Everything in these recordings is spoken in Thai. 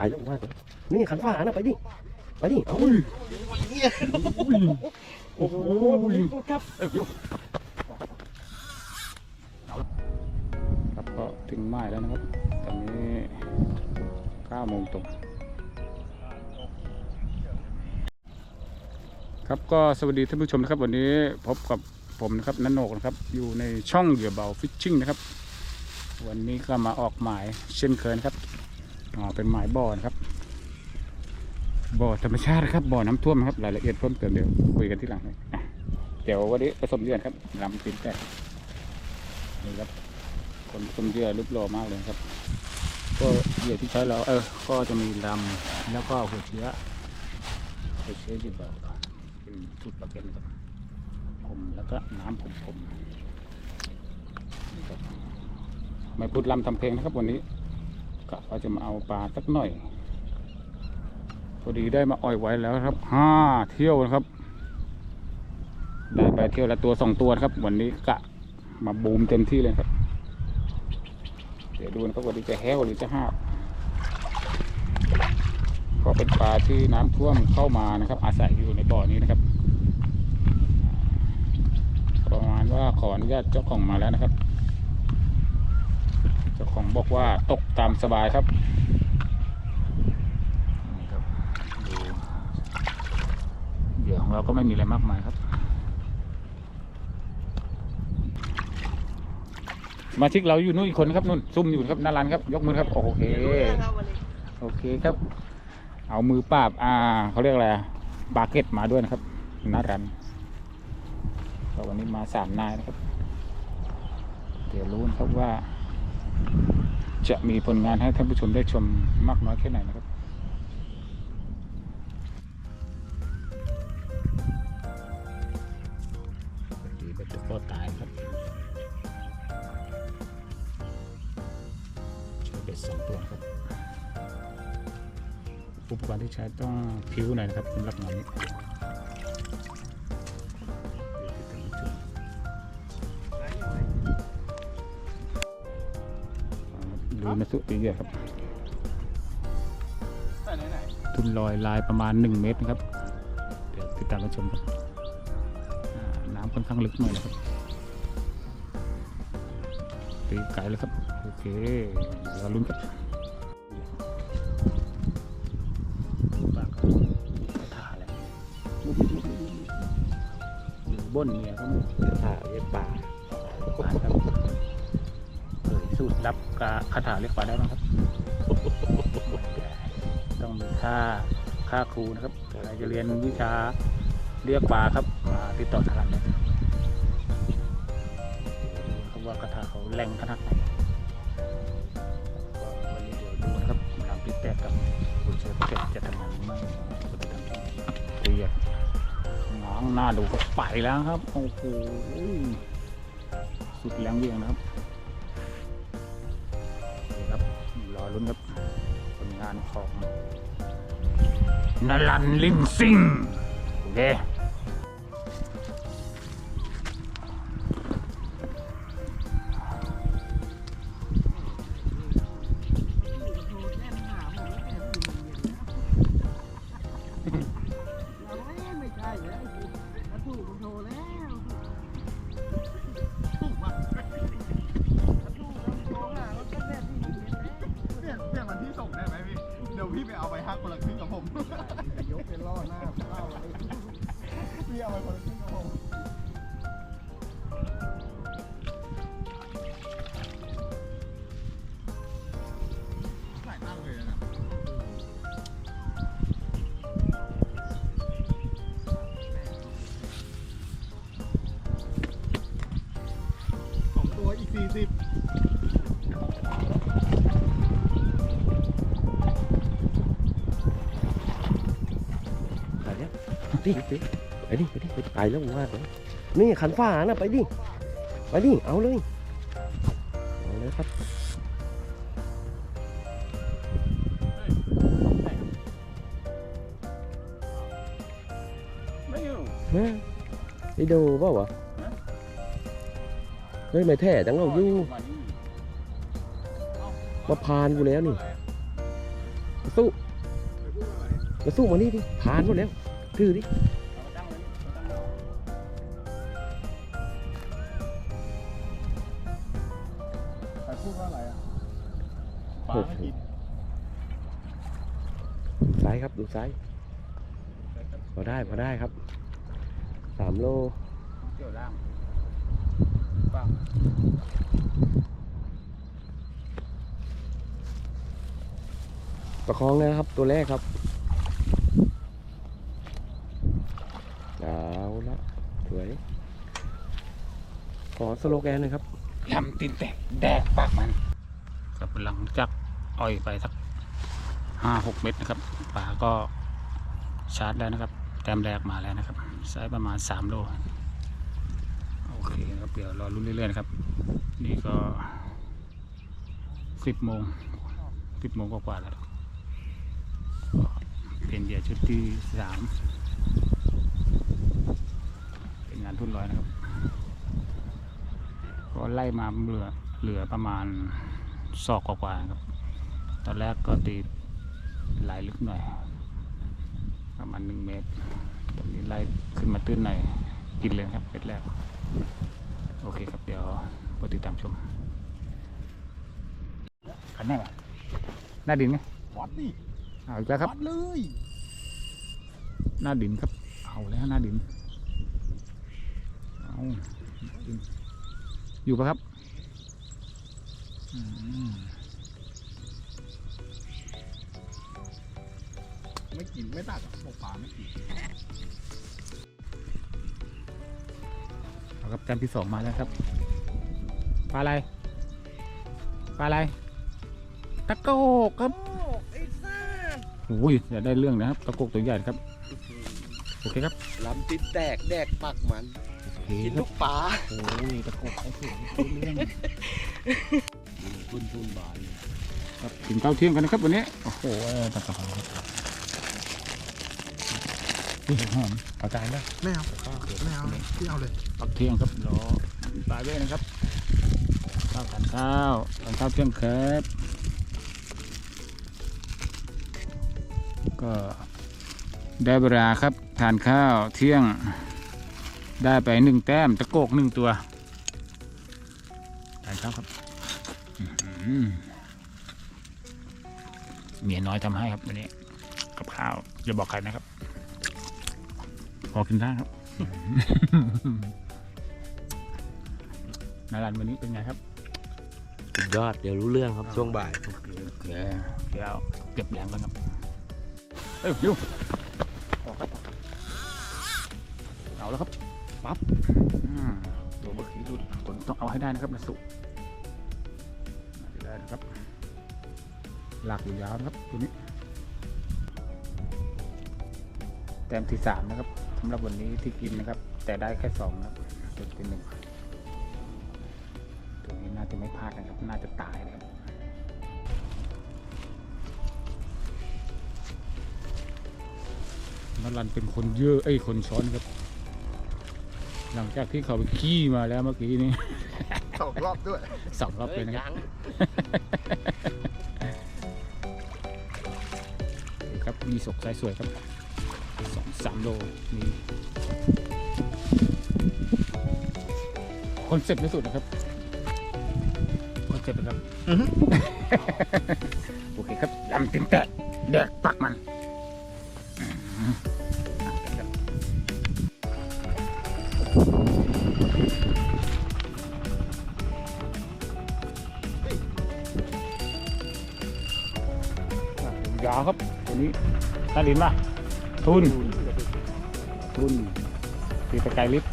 ไปแล้วว่านี่ขันฟ้านะไปดิ ไปดิเอาโอ้โหครับครับก็ถึงหมายแล้วนะครับ ตอนนี้9โมงตรงครับก็สวัสดีท่านผู้ชมนะครับ วันนี้พบกับผมนะครับนันโนกนะครับ อยู่ในช่องเหยื่อเบาฟิชชิ่งนะครับ วันนี้ก็มาออกหมายเช่นเคยนะครับ อ๋อเป็นหมายบ่อนะครับ บ่อธรรมชาติครับ บ่อน้ำท่วมครับ รายละเอียดเพิ่มเติมเดี๋ยวคุยกันที่หลังเลยอะเดี๋ยววันนี้ผสมเหยื่อครับลำตินแตกนี่ครับ คนผสมเยื่อรูปหล่อมากเลยครับ ก็เหยื่อที่ใช้เรา เออ ก็จะมีลำแล้วก็หัวเชื้อหัวเชื้อที่แบบเป็นสูตรปลาเก็นครับผมแล้วก็น้ำผมผมไม่พูดลำทำเพลงนะครับวันนี้ กะว่าจะมาเอาปลาสักหน่อย พอดีได้มาอ่อยไว้แล้วครับห้าเที่ยวนะครับ ได้ไปเที่ยวละตัวสองตัวครับ วันนี้กะมาบูมเต็มที่เลยครับ เดี๋ยวดูนะครับว่าจะแห้วหรือจะห้าก็เป็นปลาที่น้ำท่วมเข้ามานะครับ อาศัยอยู่ในบ่อนี้นะครับ ประมาณว่าขออนุญาตเจ้าของมาแล้วนะครับ จ้าของบอกว่าตกตามสบายครับนี่ครับดูเหยื่อของเราก็ไม่มีอะไรมากมายครับสมาชิกเราอยู่นู่นอีกคนครับนู่นซุ่มอยู่ครับหน้าร้านครับ ยกมือครับโอเคโอเคครับ เอามือปราบอ่าเขาเรียกอะไรบาเก็ตมาด้วยนะครับหน้าร้านวันนี้มาสามนายนะครับเดี๋ยวรู้นครับว่า จะมีผลงานให้ท่านผู้ชมได้ชมมากน้อยแค่ไหนนะครับดีเบ็ดตะก็ตายครับใช้เบ็ดสองตัวครับอุปกรณ์ที่ใช้ต้องผิวหน่อยนะครับสำหรับงาน มาสุตีเยอะครับทุนลอยลายประมาณ 1 เมตรนะครับ เดี๋ยวติดตามรับชมครับอ่าน้ำค่อนข้างลึกหน่อยนะครับตีไก่แล้วครับ โอเคเดี๋ยวลุ้นกันปากเขาท่าอะไรอยู่บนเนี่ยเขาท่าเรียกปลาปลาครับเผย สูตรลับกะคาถาเรียกปลาได้ไหมครับ ต้องมีค่าค่าครูนะครับใครจะเรียนวิชาเรียกปลาครับมาติดต่อทางเนี่ยเขาว่าคาถาเขาแรงขนาดไหนก็วันนี้เดี๋ยวดูนะครับทำติดแตกกับคุณเชฟเก็ตจะทำงานไหมคุณจะทำที่เรียกง้างหน้าดูก็ไปแล้วครับ โอ้โหสุดแรงเวียงนะครับานของนลันลิมซิงโอเค สี่สิบไปแล้วดิดิไปดิไปดิไปดิไปแล้วว่าแล้วนี่ขันฟ้านะไปดิ ไปดิ เอาเลย ฮ้ยไม่แท้จังเราอยู่มาพานกูแล้วนี่สู้มาสู้มานี่ดิผ่านหมดแล้วถือดิใครพูดว่าอะไรอะปลาไม่กินดูซ้ายครับดูซ้ายพอได้พอได้ครับสามโลเกี่ยวล่าง ปังประคองเลยนะครับตัวแรกครับเอาละสวย ขอสโลแกนหน่อยครับลำตีนแตกแดกปากมัน ครับหลังจากอ่อยไปสักห้าหกเมตรนะครับปลาก็ชาร์จแล้วนะครับ แต้มแรกมาแล้วนะครับไซส์ประมาณสามโลโอเคครับเดี๋ยวรอรุ่นเรื่อยๆนะครับ นี่ก็สิบโมงสิบโมงกว่าๆแล้วเป็นเหยื่อชุดที่สามเป็นงานทุ่นร้อยนะครับ ก็ไล่มาเหลือเหลือประมาณศอกกว่าๆครับ ตอนแรกก็ตีไหลลึกหน่อย ประมาณหนึ่งเมตร ตอนนี้ไล่ขึ้นมาตื้นหน่อยกินเลยครับเป็ดแรก โอเคครับ เดี๋ยวไปติดตามชมขันแน่ปะหน้าดินไหมวัดดิเอาอีกแล้วครับวัดเลย หน้าดินครับ เอาแล้วหน้าดินเอาดินอยู่ปะครับอืมไม่กินไม่ตักอะบอกปลาไม่กิน ครับแต้มที่สองมาแล้วครับปลาอะไรปลาอะไรตะโกกครับไอ้ซ่าโอ้ยอย่าได้เรื่องนะครับตะโกกตัวใหญ่ครับโอเคครับลำติดแตกแดกปากมันโอเคกินครัลูบกปลาโอ้ยตะโกกเขาสวยเรื่องทุนทุนบานครับกินข้าวเที่ยงกันนะครับวันนี้โอ้โหตะกะเพราครับนี่หอม เอาใจนะไม่เอาไม่เอาพี่เอาเลยพักเที่ยงครับรอปลาด้วยนะครับข้าวทานข้าวทานข้าวเที่ยงครับก็ได้เวลาครับทานข้าวเที่ยงได้ไปหนึ่งแต้มตะโกกหนึ่งตัวทานข้าวครับอื้อหือเมียน้อยทำให้ครับวันนี้กับข้าวอย่าบอกใครนะครับ พอกินได้ครับนารันวันนี้เป็นไงครับสุดยอดเดี๋ยวรู้เรื่องครับช่วงบ่ายโอเคโอเคเดี๋ยวเก็บแรงกันครับเอ้ยยูออกครับเอาแล้วครับปั๊บอืมตัวเมื่อกี้ดูคนต้องเอาให้ได้นะครับนะสุได้นะครับหลากอยู่ยาวนะครับตัวนี้แต้มที่สามนะครับ สำหรับวันนี้ที่กินนะครับ แต่ได้แค่สองนะครับจุดที่หนึ่งตัวนี้น่าจะไม่พลาดนะครับ น่าจะตายนะครับมารันเป็นคนเยอะไอ้ยคนช้อนครับ หลังจากที่เขาไปขี้มาแล้วเมื่อกี้นี้สองรอบด้วยสองรอบเลยนะครับนี่ครับมีศกสายสวยครับ สองสามโลมีคอนเซ็ปต์ที่สุดนะครับคอนเซ็ปต์นะครับโอเคครับลำติมแตกแดกปักมันอืมอะครับยาวครับตัวนี้ตาลินป่ะ ทุน ทุนตีตะไคร้ลิฟต์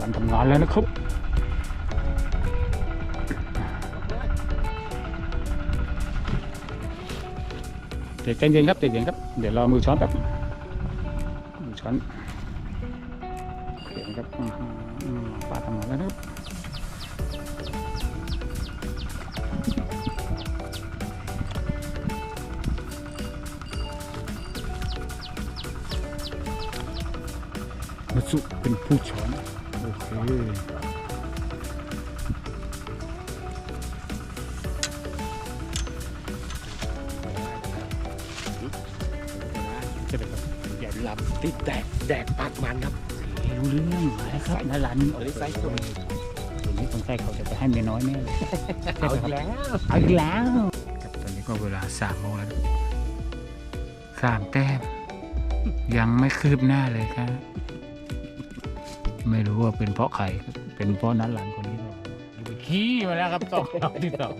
วันทำงานแล้วนะครับเดี๋ยวใจเย็นครับใจเย็นครับ เดี๋ยวรอมือช้อนแบบมือช้อน ติดแดกแดกปากมันครับรู้เรื่องมาแล้วครับนารันอันนี้ไซส์ตัวตัวนี้คนใกล้เขาจะไปให้เมียน้อยแน่เลยเอาอีกแล้วเอาอีกแล้วครับตอนนี้ก็เวลาสามโมงแล้วครับสามแต้มยังไม่คืบหน้าเลยครับ ไม่รู้ว่าเป็นเพราะใครครับเป็นเพราะนั้นหลังคนนี้หรือเปล่าอยู่ไปขี้มาแล้วครับสองรอบที่สอง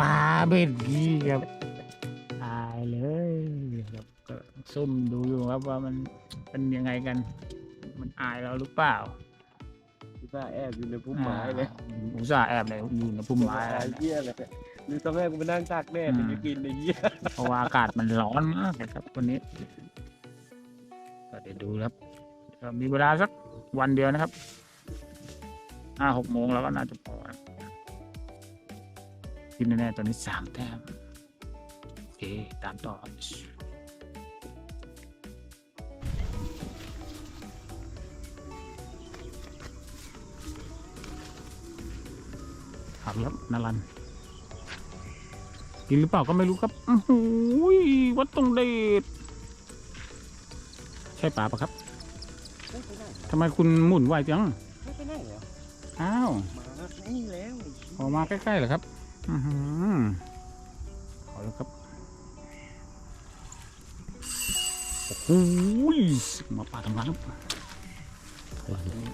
ปลาเบ็ดขี้ครับตายเลยครับก็ ซุ่มดูอยู่ครับว่ามันเป็นยังไงกัน มันอายเราหรือเปล่าอุตส่าห์แอบอยู่ในพุ่มไม้เลยอ่าอุตส่าห์แอบเลยอยู่ในพุ่มไม้ไอ้เหี้ยเลยหรือตอนแรกกูไปนั่งตากแดดมันจะกินไอ้เหี้ยเพราะว่าอากาศมันร้อนมากเลยครับวันนี้ ก็เดี๋ยวดูครับก็มีเวลาสักวันเดียวนะครับห้าหกโมงแล้วก็น่าจะพอนะที่แน่ๆตอนนี้สามแต้มโอเคตามต่อ ครับครับนารัน กินหรือเปล่าก็ไม่รู้ครับอื้อหูยวัดตรงเดชใช่ป่าปะครับทำไมคุณหมุนไวจังไม่ไปไหนเหรออ้าวมานี่แล้วออกมาใกล้ๆเหรอครับอือหือเอาแล้วครับโอ้โหยมาป่าทำงานครับ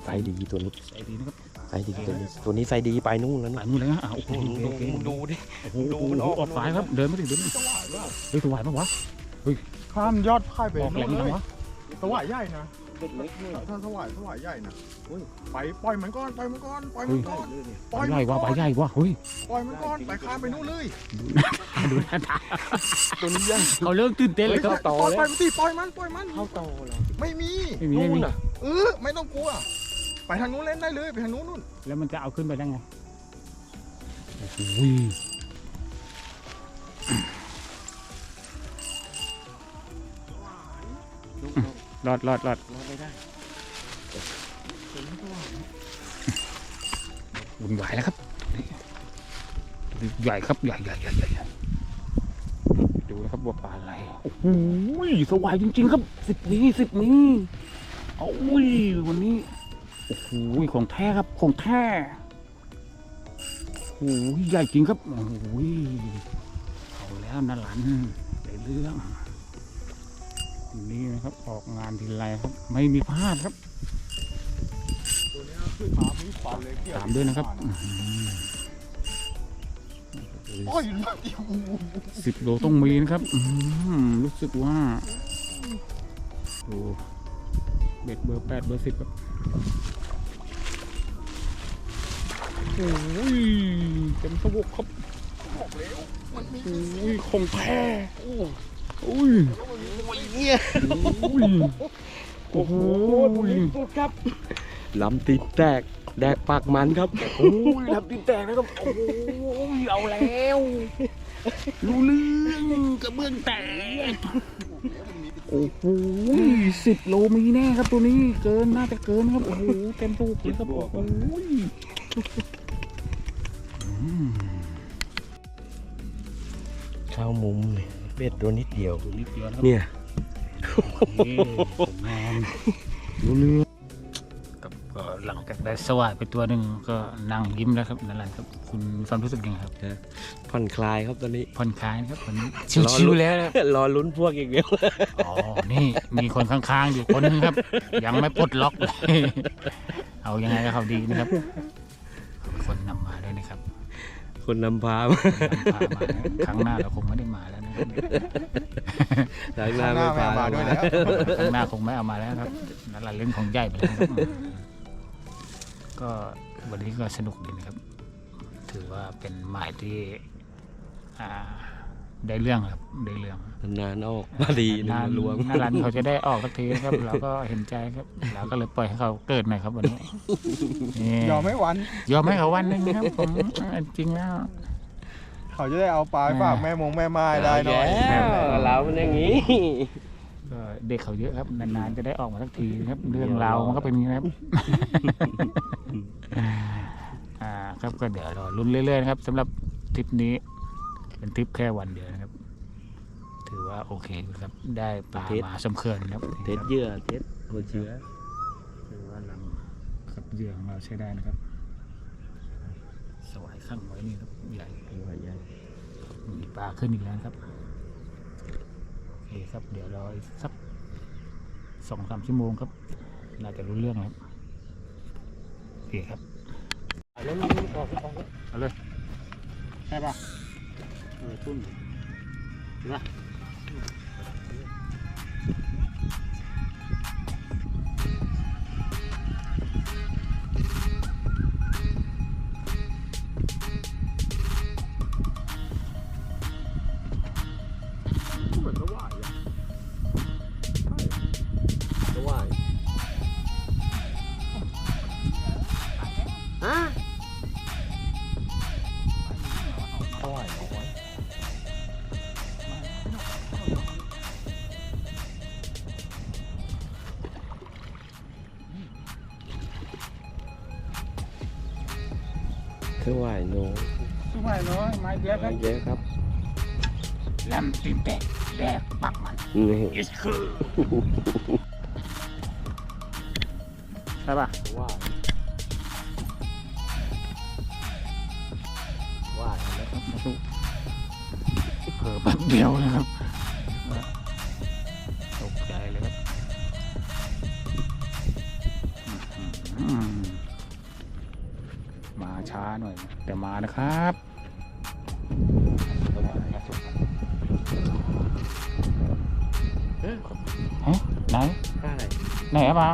ไซส์ดีตัวนี้ใจดีนะครับ ไซส์ดีตัวนี้ตัวนี้ไซส์ดีไปนู่นแล้วหลานะยมือเลยนะอะโอ้โหมึงโอดูเคมึงดูดิ โอ้โหดูโอ้มันโหออก ออกสายครับ เดินไม่ถึงเดินไม่ถึงเฮ้ยตัวไหวปะวะข้ามยอดค่ายไปออกแหลมนู่นจัเลงยวะสวายใหญ่นะเด็กเล็กเนี่ยถ้าสวายสวายใหญ่นะโอ้ยไปปล่อยมันก่อนปล่อยมันก่อนปล่อยมันก่อนปล่อยใหญ่มันว่ะก่ปอลานใหญ่ว่ะเฮ้ยปล่อยมันก่อนไปข้ามไปนู่นเลยดูหน้าตาตัวนี้ยังเขาเริ่มตื่นเต้นเลยครับต่อปล่อยแล้ปล่วอยมันสิปล่อยมันปล่อยมันเข้าต่อแล้วไม่มี ไม่มีไม่มีนู่นน่ะเออไม่ต้องกลัว ไปทางนู้นเล่นได้เลย ไปทางนู้นนู่นแล้วมันจะเอาขึ้นไปได้ไงโอ้โหรอดรอดรอดรอไม่ได้บุญไหวแล้วครับ ใหญ่ครับใหญ่ใหญ่ใหญ่ใหญ่ใหญ่ดูนะครับว่าปลาอะไรโอ้โหสวายจริงๆครับสิบนี้สิบนี้โอ้ยวันนี้ โอ้โหของแท้ครับของแท้โอ้โหใหญ่จริงครับโอ้โหเอาแล้วนะหลานได้เรื่องนี่นะครับออกงานทีไรครับ ไม่มีพลาดครับตัวนี้ขึ้นมามีฟันเลยเกี่ยวตามด้วยนะครับอื้อหือโอ้ยมันเดียวสิบโลต้องมีนะครับอื้อหือรู้สึกว่าดู เบ็ดเบอร์แปดเบอร์สิบครับโอ้ยเต็มสวกครับบอกแล้วมันมีโอ้ยของแท้โอ้ยโอ้ยเนี่ยโอ้ยโอ้โหตัวนี้สุดครับลำติดแตกแดกปากมันครับโอ้ยลำติดแตกนะครับโอ้ยเอาแล้วรู้เรื่องกระเบื้องแตก โอ้โหสิบโลมีแน่ครับตัวนี้เกินน่าจะเกินครับโอ้โหเต็มตูกเลยครับโอ้โหอืมเข้ามุมเนี่ยเบ็ดตัวนิดเดียว ตัวนิดเดียวนะครับเนี่ย นี่ผมงามรู้เรื่องกับก็ หลังจากได้สวายไปตัวหนึ่งก็นั่งยิ้มแล้วครับนั่นแหละครับ คุณมีความรู้สึกยังไงครับผ่อนคลายครับตอนนี้ผ่อนคลายนะครับวันนี้รอชิลุ้วนๆแล้วนะครับรอลุ้นพวกอีกเดียวอ๋อนี่มีคนข้างๆอยู่คนนึงครับ ยังไม่ปลดล็อกเลยเอายังไงก็เขาดีนะครับ คนนำมาด้วยนะครับคนนำพาคนนำพามานะครั้งหน้าเราคงไม่ได้มาแล้วนะครับ ทางหน้าไม่พามาด้วยแล้วครั้งหน้าคงไม่เอามาแล้วครับนั่นแหละเล่นของใหญ่ไปแล้วครับ ก็วันนี้ก็สนุกดีนะครับ ถือว่าเป็นหมายที่อ่าได้เรื่องครับได้เรื่องนานๆออกมาดีหนึงนานมาลวงนารันเขาจะได้ออกสักทีครับ เราก็เห็นใจครับเราก็เลยปล่อยให้เขาเกิดหน่อยครับวันนี้นี่ยอมไม่หวัน ยอมให้เขาวันหนึงครับผมจริงแล้วเขาจะได้เอาปลาไปฝากแม่มงแม่ไม้ได้หน่อยแล้วเรามันอย่างนี้ ก็เด็กเขาเยอะครับนานๆจะได้ออกมาสักทีครับ เรื่องราวมันก็เป็นอย่างนี้นะครับอ่าครับก็เดี๋ยวรอลุ้นเรื่อยๆนะครับสำหรับทริปนี้ เป็นทริปแค่วันเดียวนะครับ ถือว่าโอเคครับได้ปลาเทสมาสมเขื่อนครับเทสเหยื่อเทสหัวเชื้อถือว่าลำครับเหยื่อของเราใช้ได้นะครับ สวายข้างไว้นี่ครับใหญ่หัวใหญ่มีปลาขึ้นอีกแล้วนะครับโอ เคครับ เดี๋ยวรออีกสักสองสามชั่วโมงครับ น่าจะรู้เรื่องแล้วโอเคครับแล้วนี่ออกออกเอาเลยใช่ปะเออตุ้นใช่ปะ คือว่าน้อยช่วยน้อยไม้เยอะครับเยอะครับลำตีนแตกแดกปักมันนี่อิสคือใช่ป่ะว่าว่าแล้วครับมาสู้เผลอแป๊บเดียวนะครับ นะครับเอ๊ะฮะไหนค่าอะไรไหนอะปลา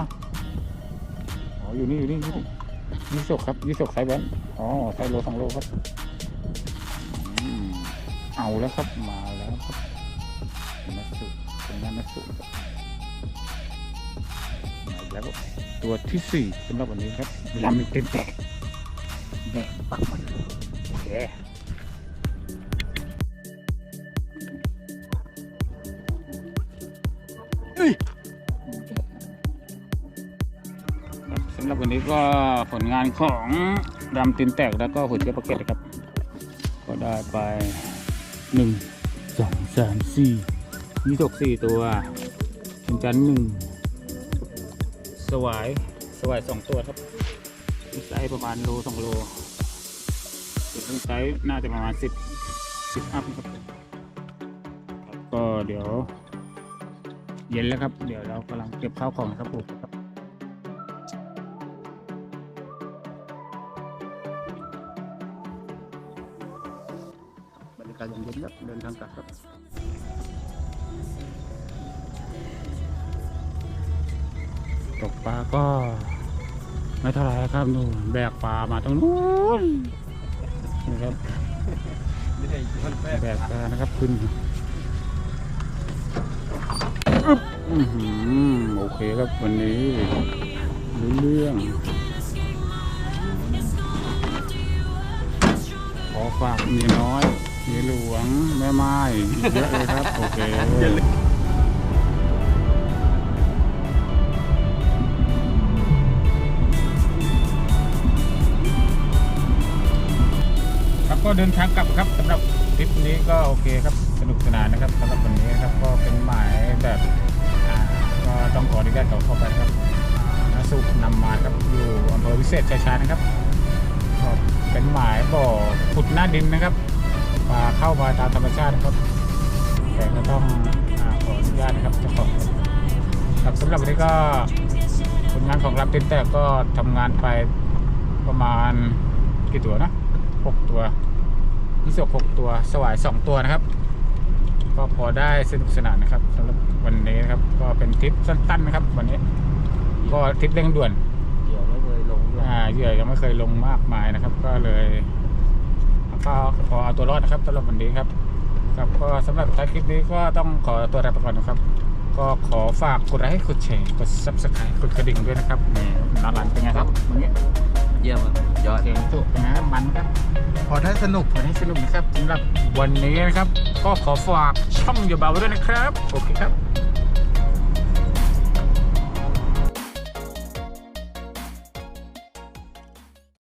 อ๋ออยู่นี่อยู่นี่อยู่นี่ยี่สกครับยี่สกไซส์แบนอ๋อไซส์โลสองโลครับอืมเอาแล้วครับมาแล้วครับนักสุผลงานนักสุครับมาอีกแล้วครับตัวที่สี่สำหรับวันนี้ครับลำเต็มแตก แดกปักมันโอเคสำหรับวันนี้ก็ผลงานของดำตินแตกแล้วก็หัวเชื้อปากเก็ตนะครับ ก็ได้ไปหนึ่งสองสามสี่ยี่สกสี่ตัวเป็นจันหนึ่งสวายสวายสองตัวครับไซส์ประมาณโลสองโล ส่วนไซส์น่าจะประมาณสิบสิบอัพครับครับก็เดี๋ยว เย็นแล้วครับ เดี๋ยวเรากำลังเก็บข้าวของนะครับผมครับบรรยากาศเย็นๆครับเดินทางกลับครับตกปลาก็ไม่เท่าไหรครับนู่นแบกปลามาตรงนู้น นะครับไม่ใช่คนแรกแบกปลานะครับขึ้นอึ๊บอื้อหือโอเคครับวันนี้รู้เรื่องขอฝากเมียน้อยเมียหลวง แม่ไม้อีกเยอะเลยครับ โอเค ก็เดินทางกลับครับสำหรับทริปนี้ก็โอเคครับสนุกสนานนะครับสำหรับวันนี้ครับก็เป็นหมายแบบก็ต้องขออนุญาตเขาเข้าไปครับนสุนำมาครับอยู่อำเภอวิเศษชัยชานะครับก็เป็นหมายบ่อขุดหน้าดินนะครับปลาเข้ามาตามธรรมชาติครับแต่ก็ต้องอขออนุญาตนะครับเจ้าของครับสำหรับวันนี้ก็ผลงานของรับเต็นแต่ก็ทำงานไปประมาณกี่ตัวนะหกตัว นิสกหกตัวสวายสองตัวนะครับ ก็พอได้สนุกสนานนะครับสำหรับวันนี้นะครับ ก็เป็นทริปสั้นๆนะครับ วันนี้ ก็ทริปเร่งด่วนเดี๋ยวไม่เคยลงด้วยอ่าเหยื่อยังไม่เคยลงมากมายนะครับ ก็เลยก็พอเอาตัวรอดนะครับสำหรับวันนี้ครับครับก็สำหรับท้ายคลิปนี้ก็ต้องขอตัวลาไปก่อนนะครับ ก็ขอฝากกดไลค์กดแชร์กด subscribe กดกระดิ่งด้วยนะครับนี่น้องหลานเป็นไงครับวันนี้ เยี่ยมครับยอดเก่งสุดเป็นไงครับมันครับ พอได้สนุกวันนี้สนุกนะครับสำหรับวันนี้นะครับ ก็ขอฝากช่องอย่าเบาไว้ด้วยนะครับ โอเคครับ